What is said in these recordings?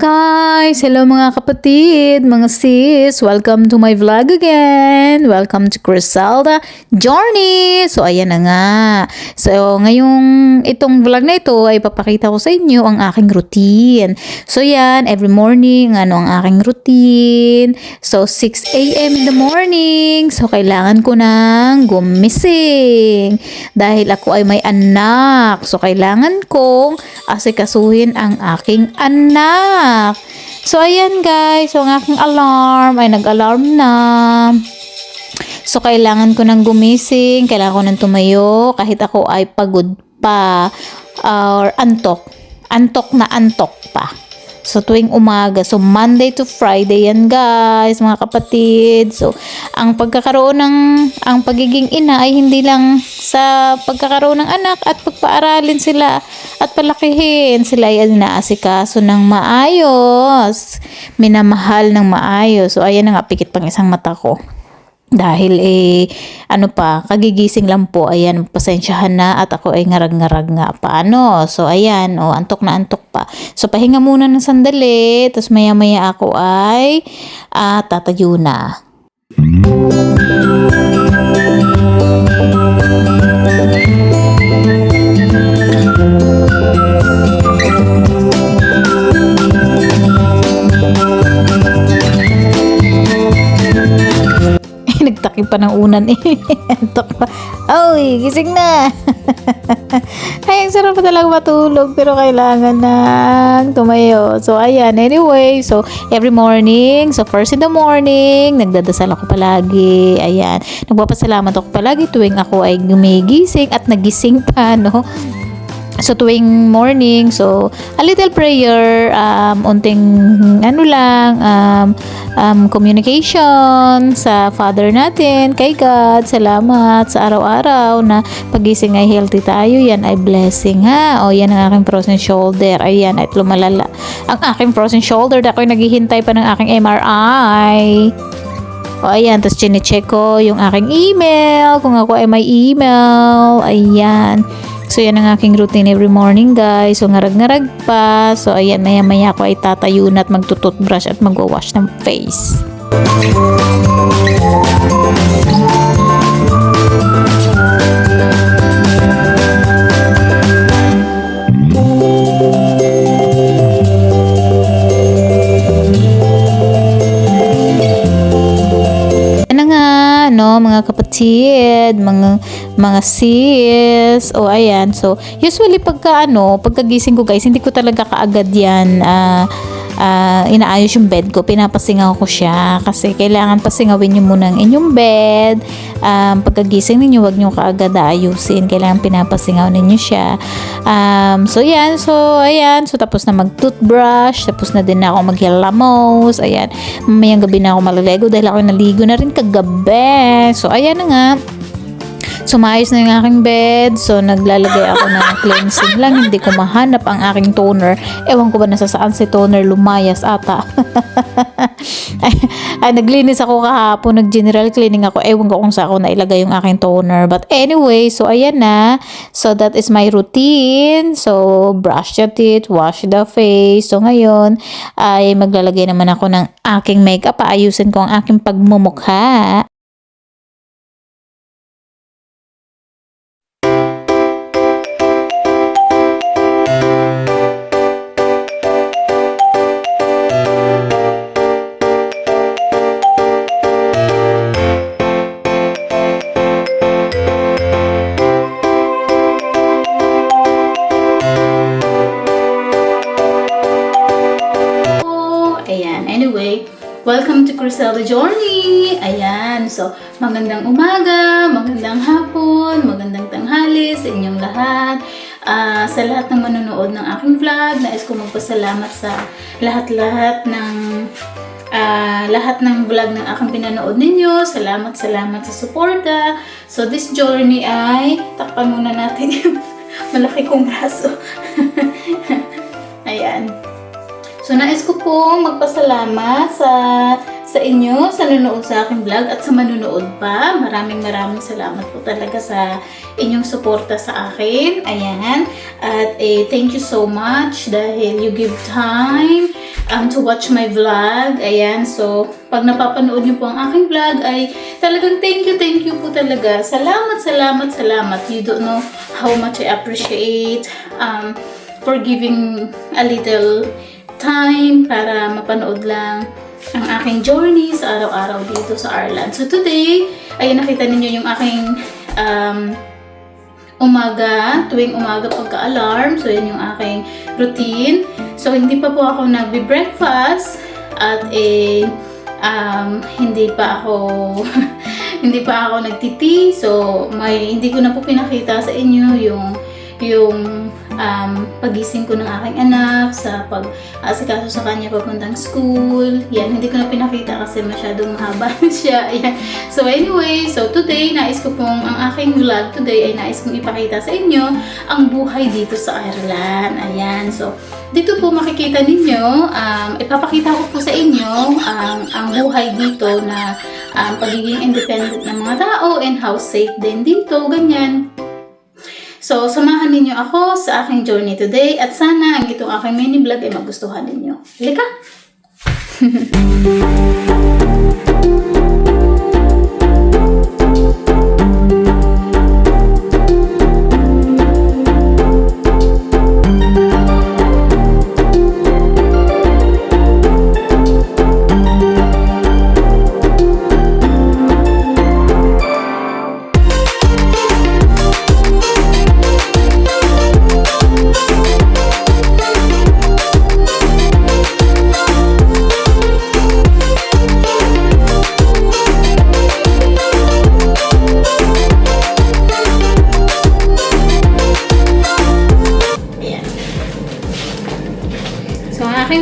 guys! Hello mga kapatid, mga sis! Welcome to my vlog again! Welcome to Criselda Journey! So ayan na nga. So ngayong itong vlog na ito ay papakita ko sa inyo ang aking routine. So yan, every morning, ano ang aking routine. So 6 a.m. in the morning. So kailangan ko nang gumising. Dahil ako ay may anak. So kailangan kong asikasuhin ang aking anak. So, ayan guys. So, ang aking alarm ay nag-alarm na. So, kailangan ko nang gumising. Kailangan ko nang tumayo. Kahit ako ay pagod pa. Or antok. Antok na antok pa. So, tuwing umaga. So, Monday to Friday yan, guys, mga kapatid. So, ang pagkakaroon ng, ang pagiging ina ay hindi lang sa pagkakaroon ng anak at pagpaaralin sila at palakihin. Sila ay inaasikaso ng maayos. Minamahal ng maayos. So, ayan na nga, pikit pang isang mata ko. Dahil eh, ano pa, kagigising lang po, ayan, pasensyahan na at ako ay ngarag-ngarag nga pa, ano. So, ayan, oh, antok na antok pa. So, pahinga muna ng sandali, tapos maya-maya ako ay ah, tatayo na. Nagtakip pa ng unan eh. Antok pa. Ay, gising na. Ay, ang sarap talaga matulog pero kailangan nang tumayo. So, ayan. Anyway, so every morning, so first in the morning, nagdadasal ako palagi. Ayan. Nagpapasalamat ako palagi tuwing ako ay gumigising at nagising pa, no? So tuwing morning, so a little prayer, um, unting ano lang, um, um, communication sa Father natin, kay God, salamat sa araw-araw na pagising ay healthy tayo, yan ay blessing ha. O yan ang aking frozen shoulder, ayan, at lumalala. Ang aking frozen shoulder, ako'y naghihintay pa ng aking MRI. O ayan, tapos chinecheck ko yung aking email, kung ako ay may email, ayan. So, yan ang aking routine every morning, guys. So, ngarag-ngarag pa. So, ayan, maya-maya ako ay tatayo na at magtututbrush at magwawash ng face. Ano kapatid, mga mga sis, o ayan, so, usually pagka, ano, pagkagising ko guys, hindi ko talaga kaagad yan, ah, ah, inaayos yung bed ko, pinapasingaw ko siya, kasi kailangan pasingawin nyo muna ang inyong bed, um, pagkagising ninyo, wag nyo kaagad ayusin, kailangan pinapasingaw ninyo siya, um, so yan, so, ayan, so tapos na mag-toothbrush, tapos na din ako maghilamos, ayan, mamayang gabi na ako malaligo dahil ako naligo na rin kagabi, so ayan na nga, Sumayos na yung aking bed. So, naglalagay ako ng cleansing lang. Hindi ko mahanap ang aking toner. Ewan ko ba nasa saan si toner lumayas ata. ay, ay, naglinis ako kahapon. Nag-general cleaning ako. Ewan ko kung saan ako nailagay yung aking toner. But anyway, so ayan na. So, that is my routine. So, brush your teeth, wash the face. So, ngayon, ay maglalagay naman ako ng aking makeup. Paayusin ko ang aking pagmumukha. Criselda Journey. Ayan. So, magandang umaga, magandang hapon, magandang tanghali sa inyong lahat. Ah, sa lahat ng manonood ng aking vlog, nais ko magpasalamat sa lahat-lahat ng ah, lahat ng vlog ng aking pinanood ninyo. Salamat, salamat sa suporta. So, this journey ay, takpan muna natin yung malaki kong braso. Ayan. So, nais ko pong magpasalamat sa sa inyo, sa nanonood sa aking vlog at sa manunood pa. Maraming maraming salamat po talaga sa inyong suporta sa akin. Ayan. At eh, thank you so much dahil you give time um, to watch my vlog. Ayan, so pag napapanood niyo po ang aking vlog ay talagang thank you, thank you po talaga. Salamat, salamat, salamat. You don't know how much I appreciate um, for giving a little time para mapanood lang ang aking journey sa araw-araw dito sa Ireland. So today, ayun nakita ninyo yung aking um, umaga, tuwing umaga pagka-alarm. So, yan yung aking routine. So, hindi pa po ako nagbe-breakfast at eh, um, hindi pa ako hindi pa ako nagtiti. So, may hindi ko na po pinakita sa inyo yung yung um, pagising ko ng aking anak sa pag asikaso sa kanya papuntang school. Yan, hindi ko na pinakita kasi masyadong mahaba siya. Ayan. So anyway, so today, nais ko pong, ang aking vlog today ay nais kong ipakita sa inyo ang buhay dito sa Ireland. Ayan, so dito po makikita ninyo, um, ipapakita ko po sa inyo ang, ang buhay dito na um, pagiging independent ng mga tao and how safe din dito, ganyan. So, samahan ninyo ako sa aking journey today at sana ang itong aking mini vlog ay magustuhan ninyo. Halika!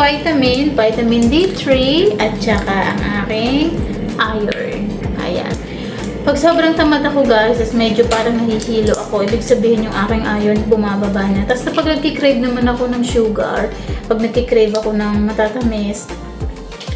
vitamin, vitamin D3, at saka ang aking iron. Ayan. Pag sobrang tamad ako guys, is medyo parang nahihilo ako. Ibig sabihin yung aking iron bumababa na. Tapos pag nagkikrave naman ako ng sugar, pag nagkikrave ako ng matatamis,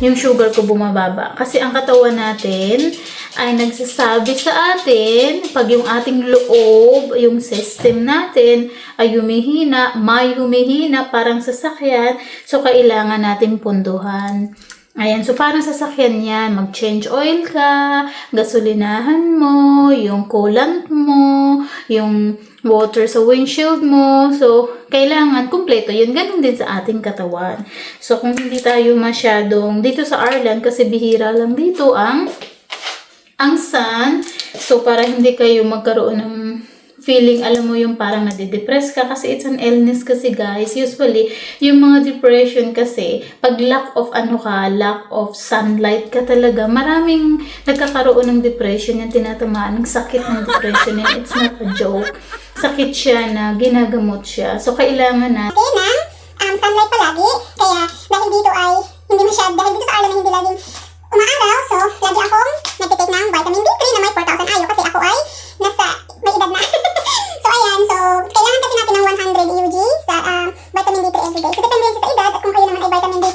yung sugar ko bumababa. Kasi ang katawan natin ay nagsasabi sa atin, pag yung ating loob, yung system natin ay humihina, may humihina, parang sasakyan, so kailangan natin punduhan. Ayan, so parang sasakyan yan, mag-change oil ka, gasolinahan mo, yung coolant mo, yung water sa windshield mo. So, kailangan kumpleto yun. Ganun din sa ating katawan. So, kung hindi tayo masyadong, dito sa Ireland, kasi bihira lang dito ang ang sun. So, para hindi kayo magkaroon ng feeling, alam mo yung parang nadidepress ka kasi it's an illness kasi guys. Usually, yung mga depression kasi, pag lack of ano ka, lack of sunlight ka talaga, maraming nagkakaroon ng depression yan, tinatamaan ng sakit ng depression yan. It's not a joke. Sakit siya na ginagamot siya. So, kailangan na Okay na, um, sunlight palagi. Kaya dahil dito ay hindi masyad, dahil dito sa Ireland ay hindi laging umaaraw. So, lagi akong nagtitake ng vitamin D3 na may 4,000 IU kasi ako ay nasa, may edad na. so, ayan. So, kailangan kasi natin ng 100 UG sa um, vitamin D3 everyday. So, depende yan sa edad at kung kayo naman ay vitamin D3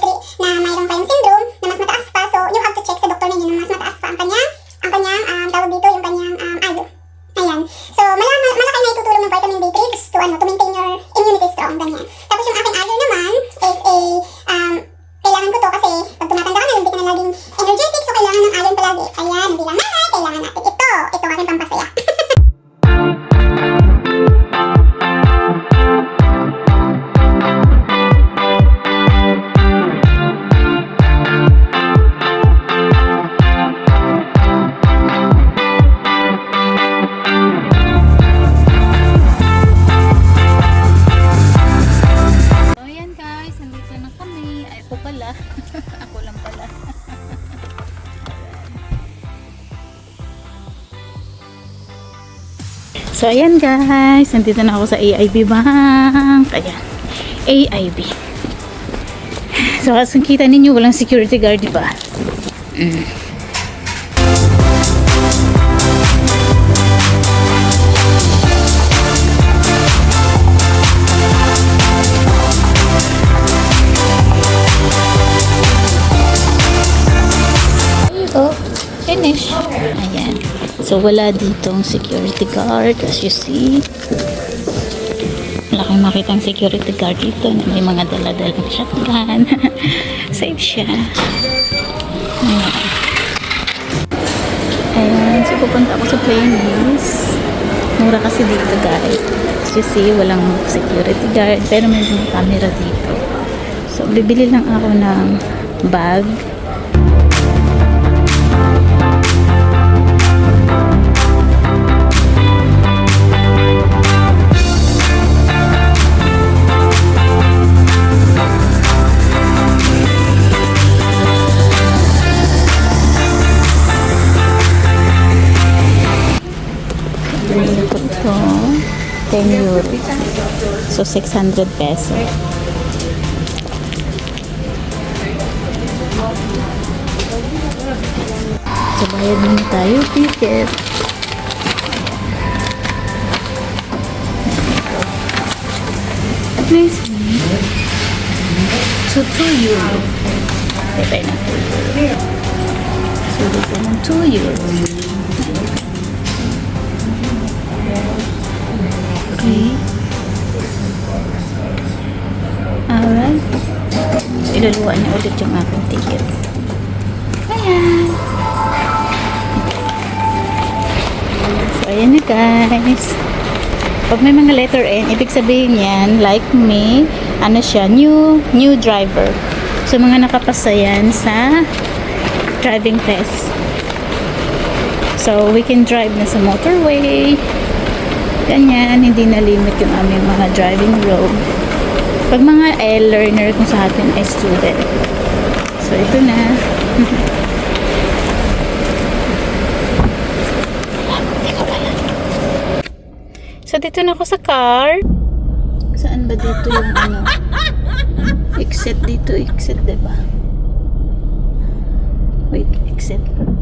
so, ayan guys, nandito na ako sa AIB Bank. Ayan, AIB. So, as kita ninyo, walang security guard, di ba? Mm. So, wala ditong security guard as you see. wala kang makitang security guard dito may mga daladalang shotgun. Safe siya. Ayan. Ayan, so pupunta ako sa Plains. Mura kasi dito guys. As you see, walang security guard pero may mga camera dito. So, bibili lang ako ng bag. 10 euro. So, 600 peso. So, bayad muna tayo. Ticket. Please. So, 2 euro. Teka na. So, dito ng 2 euro. Okay. Alright. Iluluwa niya ulit yung aking ticket. Ayan. So, ayan na guys. Pag may mga letter N, ibig sabihin yan, like me, ano siya, new, new driver. So, mga nakapasa yan sa driving test. So, we can drive na sa motorway. Ganyan, hindi na limit yung aming mga driving road. Pag mga e-learner kung sa atin ay student. So, ito na. So, dito na ako sa car. Saan ba dito yung ano? Exit dito, exit, diba? Wait, exit. Uwi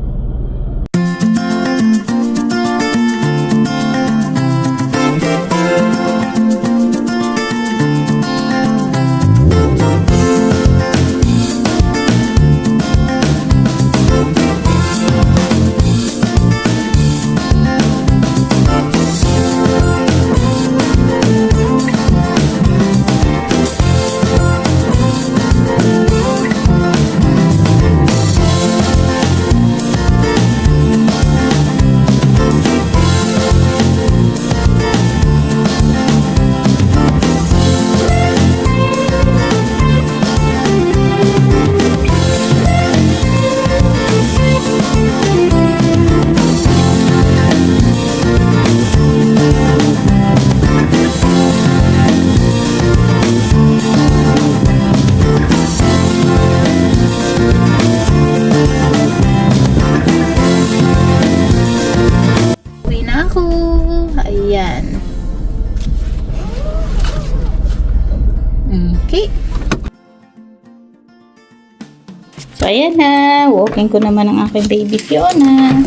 Walking ko naman ang aking baby Fiona.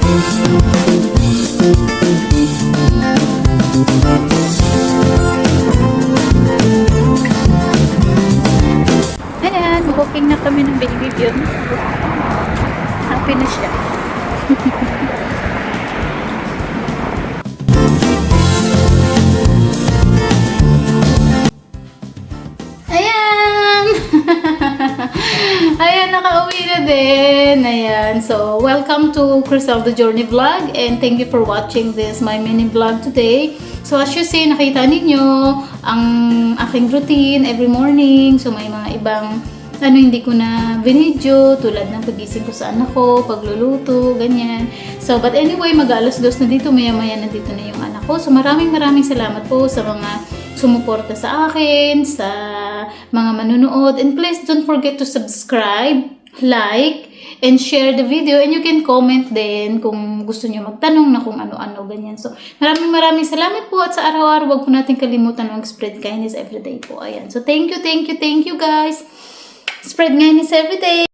Ayan, na din. Ayan. So, welcome to Criselda Journey Vlog and thank you for watching this my mini vlog today. So, as you see, nakita ninyo ang aking routine every morning. So, may mga ibang ano hindi ko na video tulad ng pagising ko sa anak ko, pagluluto, ganyan. So, but anyway, mag-alas dos na dito, maya-maya na dito na yung anak ko. So, maraming maraming salamat po sa mga sumuporta sa akin, sa mga manunood. And please don't forget to subscribe, like, and share the video. And you can comment din kung gusto niyo magtanong na kung ano-ano, ganyan. So, maraming maraming salamat po at sa araw-araw, wag po natin kalimutan mag-spread kindness everyday po. Ayan. So, thank you, thank you, thank you guys. Spread kindness everyday.